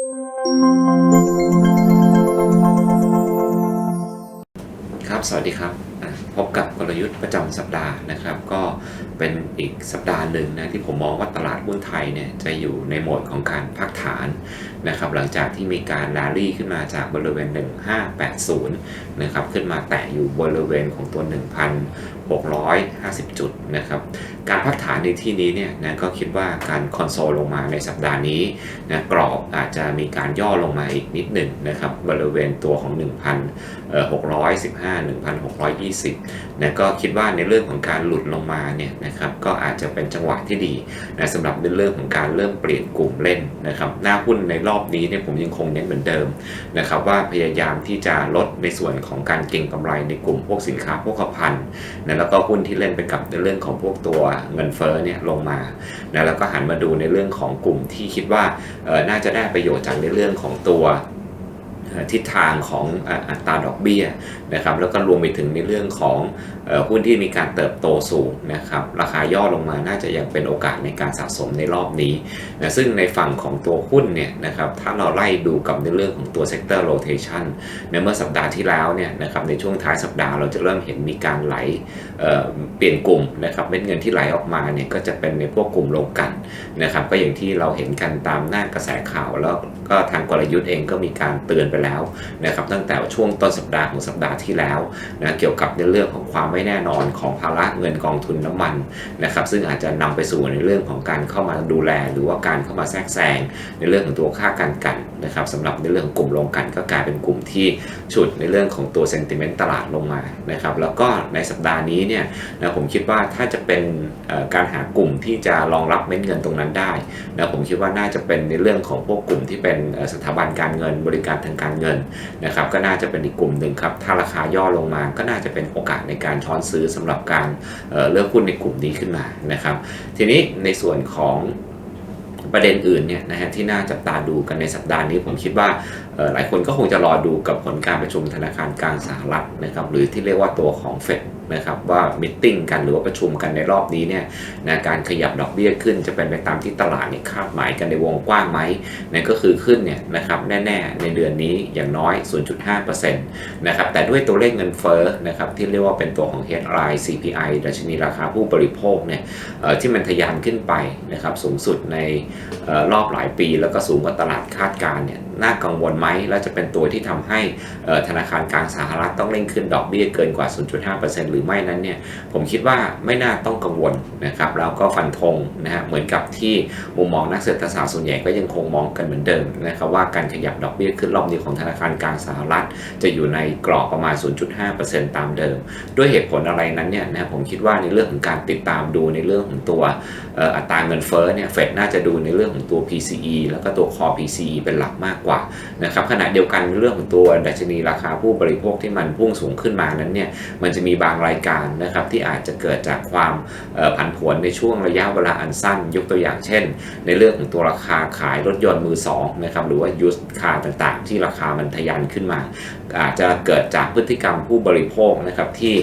Música ครับ สวัสดีครับ พบกับกลยุทธ์ประจำสัปดาห์นะครับ ก็เป็นอีกสัปดาห์หนึ่งนะที่ผมมองว่าตลาดหุ้นไทยเนี่ยจะอยู่ในโหมดของการพักฐานนะครับ หลังจากที่มีการลารี่ขึ้นมาจากบริเวณ 1580 นะครับ ขึ้นมาแตะอยู่บริเวณของตัว 1,650 จุดนะครับ การพักฐานในที่นี้เนี่ยนะก็คิดว่าการคอนโซลลงมาในสัปดาห์นี้นะกรอบอาจจะมีการย่อลงมาอีกนิดหนึ่งนะครับบริเวณตัวของ 1,615 1,620นะก็คิดว่าในเรื่องของการหลุดลงมาเนี่ยนะครับก็อาจจะเป็นจังหวะที่ดีนะสำหรับในเรื่องของการเริ่มเปลี่ยนกลุ่มเล่นนะครับหน้าหุ้นในรอบนี้เนี่ยผมยังคงเน้นเหมือนเดิมนะครับว่าพยายามที่จะลดในส่วนของการเก็งกำไรในกลุ่มพวกสินค้าพวกภัณฑ์นะแล้วก็หุ้นที่เล่นไปกับในเรื่องของพวกตัวเงินเฟ้อเนี่ยลงมานะแล้วก็หันมาดูในเรื่องของกลุ่มที่คิดว่าน่าจะได้ประโยชน์จากในเรื่องของตัว ทิศทางของอัตราดอกเบี้ยนะครับแล้วก็รวมไปถึงในเรื่องของหุ้นที่มีการเติบโตสูงนะครับราคาย่อลงมาน่าจะยังเป็นโอกาสในการสะสมในรอบนี้นะซึ่งในฝั่งของตัวหุ้นเนี่ยนะครับถ้าเราไล่ดูกับในเรื่องของตัว sector rotation ในเมื่อสัปดาห์ที่แล้วเนี่ยนะครับในช่วงท้ายสัปดาห์เราจะเริ่มเห็นมีการไหลเเปลี่ยนกลุ่มนะครับเม็ดเงินที่ไหลออกมาเนี่ยก็จะเป็นในพวกกลุ่มโลงกันนะครับก็อย่างที่เราเห็นกันตามหน้ากระแสข่าวแล้ว ก็ทางกลยุทธ์เองก็มีการเตือนไปแล้วนะครับตั้งแต่ช่วงต้นสัปดาห์ของสัปดาห์ที่แล้วนะเกี่ยวกับในเรื่องของความไม่แน่นอนของภาระเงินกองทุนน้ำมันนะครับซึ่งอาจจะนำไปสู่ในเรื่องของการเข้ามาดูแล หรือว่าการเข้ามาแทรกแซงในเรื่องของตัวค่าการกันนะครับสำหรับในเรื่องของกลุ่มลงกันก็กลายเป็นกลุ่มที่ฉุดในเรื่องของตัวเซนติเมนต์ตลาดลงมานะครับแล้วก็ในสัปดาห์นี้เนี่ยนะผมคิดว่าถ้าจะเป็นการหากลุ่มที่จะรองรับเม็ดเงินตรงนั้นได้นะผมคิดว่าน่าจะเป็นในเรื่องของพวกกลุ่มที่เป็นเอ่อสถาบันการเงิน บริการทางการเงินนะครับก็น่าจะเป็นอีกกลุ่มหนึ่งครับถ้าราคาย่อลงมาก็น่าจะเป็นโอกาสในการช้อนซื้อสำหรับการเลือกหุ้นในกลุ่มนี้ขึ้นมานะครับ ทีนี้ในส่วนของประเด็นอื่นเนี่ยนะฮะที่น่าจับตาดูกันในสัปดาห์นี้ผมคิดว่า หลายคนก็คงจะรอดูกับผลการประชุมธนาคารกลางสหรัฐนะครับหรือที่เรียกว่าตัวของเฟดนะครับว่ามิ팅กันหรือว่าประชุมกันในรอบนี้เนี่ยนะการขยับดอกเบี้ยขึ้นจะเป็นไปตามที่ตลาดเนี่ยคาดหมายกันในวงกว้างไหมนั่นก็คือขึ้นเนี่ยนะครับแน่ๆในเดือนนี้อย่างน้อย 0.5%นะครับแต่ด้วยตัวเลขเงินเฟ้อนะครับที่เรียกว่าเป็นตัวของ headline CPI ดัชนีราคาผู้บริโภคเนี่ยที่มันทะยานขึ้นไปนะครับสูงสุดในออรอบหลายปี แล้วก็สูงกว่าตลาดคาดการณ์เนี่ย น่ากังวลไหมและจะเป็นตัวที่ทำให้ธนาคารกลางสหรัฐต้องเร่งขึ้นดอกเบี้ยเกินกว่า 0.5%หรือไม่นั้นเนี่ยผมคิดว่าไม่น่าต้องกังวลนะครับแล้วก็ฟันธงนะฮะเหมือนกับที่มุมมองนักเศรษฐศาสตร์ส่วนใหญ่ก็ยังคงมองกันเหมือนเดิมนะครับว่าการขยับดอกเบี้ยขึ้นรอบนี้ของธนาคารกลางสหรัฐ จะอยู่ในกรอบประมาณ 0.5%ตามเดิม ด้วยเหตุผลอะไรนั้นเนี่ยนะผมคิดว่าในเรื่องของการติดตามดูในเรื่องของตัวอัตราเงินเฟ้อเนี่ยเฟดน่าจะดูในเรื่องของตัว PCE แล้วก็ตัว core PCE เป็นหลักมากกว่านะครับขณะเดียวกันเรื่องของตัวดัชนีราคาผู้บริโภคที่มันพุ่งสูงขึ้นมานั้นเนี่ยมันจะมีบางรายการนะครับที่อาจจะเกิดจากความผันผวนในช่วงระยะเวลาอันสั้น ยกตัวอย่างเช่น ในเรื่องของตัวราคาขายรถยนต์มือสองนะครับหรือว่ายูสคาต่างๆ ที่ราคามันทะยานขึ้นมา อาจจะเกิดจากพฤติกรรมผู้บริโภคนะครับที่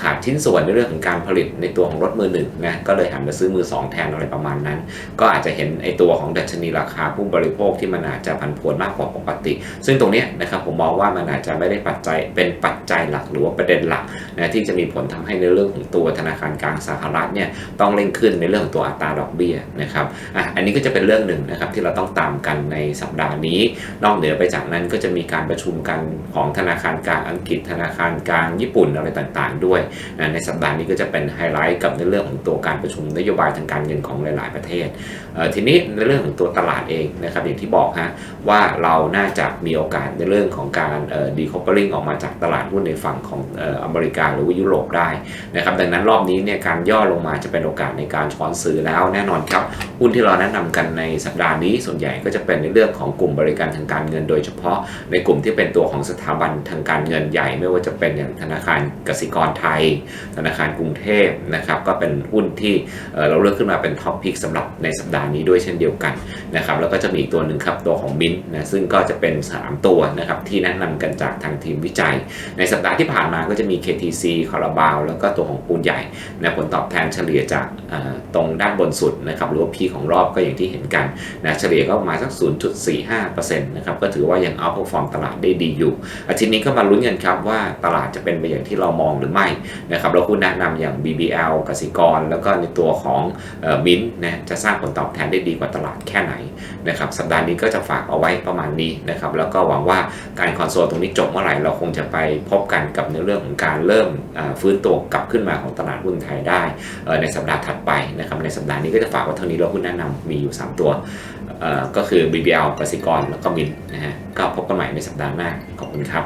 ขาดชิ้นส่วนในเรื่องของการผลิตในตัวของรถมือหนึ่งนะก็เลยหันมาซื้อมือสองแทนอะไรประมาณนั้น ก็อาจจะเห็นไอตัวของดัชนีราคาผู้บริโภคที่มันอาจจะผันผวนมากกว่าปกติ ซึ่งตรงนี้นะครับผมมองว่ามันอาจจะไม่ได้ปัจจัยเป็นปัจจัยหลักหรือว่าประเด็นหลักนะที่จะมีผลทำให้ในเรื่องของตัวธนาคารกลางสหรัฐเนี่ยต้องเร่งขึ้นในเรื่องของตัวอัตราดอกเบี้ยนะครับอะอันนี้ก็จะเป็นเรื่องหนึ่งนะครับที่เราต้องตามกันในสัปดาห์นี้ นอกเหนือไปจากนั้นก็จะมีการประชุมกันของธนาคารกลางอังกฤษ ธนาคารกลางญี่ปุ่นอะไรต่างๆ ด้วยนะในสัปดาห์นี้ก็จะเป็นไฮไลท์กับในเรื่องของตัวการประชุมนโยบายทางการเงินของหลาย ๆ ประเทศเอ่อทีนี้ในเรื่องของตัวตลาดเองนะครับอย่างที่บอกฮะว่าเราน่าจะมีโอกาสในเรื่องของการดีคอ p เปอร์ลิงออกมาจากตลาดหุ้นในฝั่งของอออเมริกาหรือว่ายุโรปได้นะครับดังนั้นรอบนี้เนี่ยการย่อลงมาจะเป็นโอกาสในการช้อนซื้อแล้วแน่นอนครับหุ้นที่เราแนะนำกันในสัปดาห์นี้ส่วนใหญ่ก็จะเป็นในเรื่องของกลุ่มบริการทางการเงินโดยเฉพาะในกลุ่มที่เป็นตัวของสถาบันทางการเงินใหญ่ ไม่ว่าจะเป็นอย่างธนาคารกสิกรไทย ธนาคารกรุงเทพนะครับก็เป็นหุ้นที่เเราเลือกขึ้นมาเป็นท็อปพิกสำหรับในสัปดาห์ห์นี้ด้วยเช่นเดียวกันนะครับแล้วก็จะมีอีกตัวหนึ่งครับตัวของมินนะซึ่งก็จะเป็น 3 ตัวนะครับที่แนะนำกันจากทางทีมวิจัย ในสัปดาห์ที่ผ่านมาก็จะมี KTC คาราบาว แล้วก็ตัวของปูนใหญ่นะผลตอบแทนเฉลี่ยจากตรงด้านบนสุดนะครับหรือว่า P ของรอบก็อย่างที่เห็นกันนะเฉลี่ยก็ประมาณสัก 0.45%นะครับก็ถือว่ายังเอาพอฟอร์มตลาดได้ดีอยู่ อาทิตย์นี้ก็มาลุ้นกันครับว่าตลาดจะเป็นไปอย่างที่เรามองหรือไม่นะครับแล้วคุณแนะนำอย่าง BBL กสิกร แล้วก็ในตัวของมินนะจะสร้างผลตอบแทนได้ดีกว่าตลาดแค่ไหนนะครับสัปดาห์นี้ก็จะฝากเอาไว้ประมาณนี้นะครับ แล้วก็หวังว่าการคอนโซลตรงนี้จบเมื่อไหร่เราคงจะไปพบกันกับในเรื่องของการเริ่มฟื้นตัวกลับขึ้นมาของตลาดหุ้นไทยได้ในสัปดาห์ถัดไปนะครับในสัปดาห์นี้ก็จะฝากว่าเท่านี้เราหุ้นแนะนำมีอยู่ 3 ตัวก็คือ BBL กสิกรแล้วก็มินนะฮะก็พบกันใหม่ในสัปดาห์หน้าขอบคุณครับ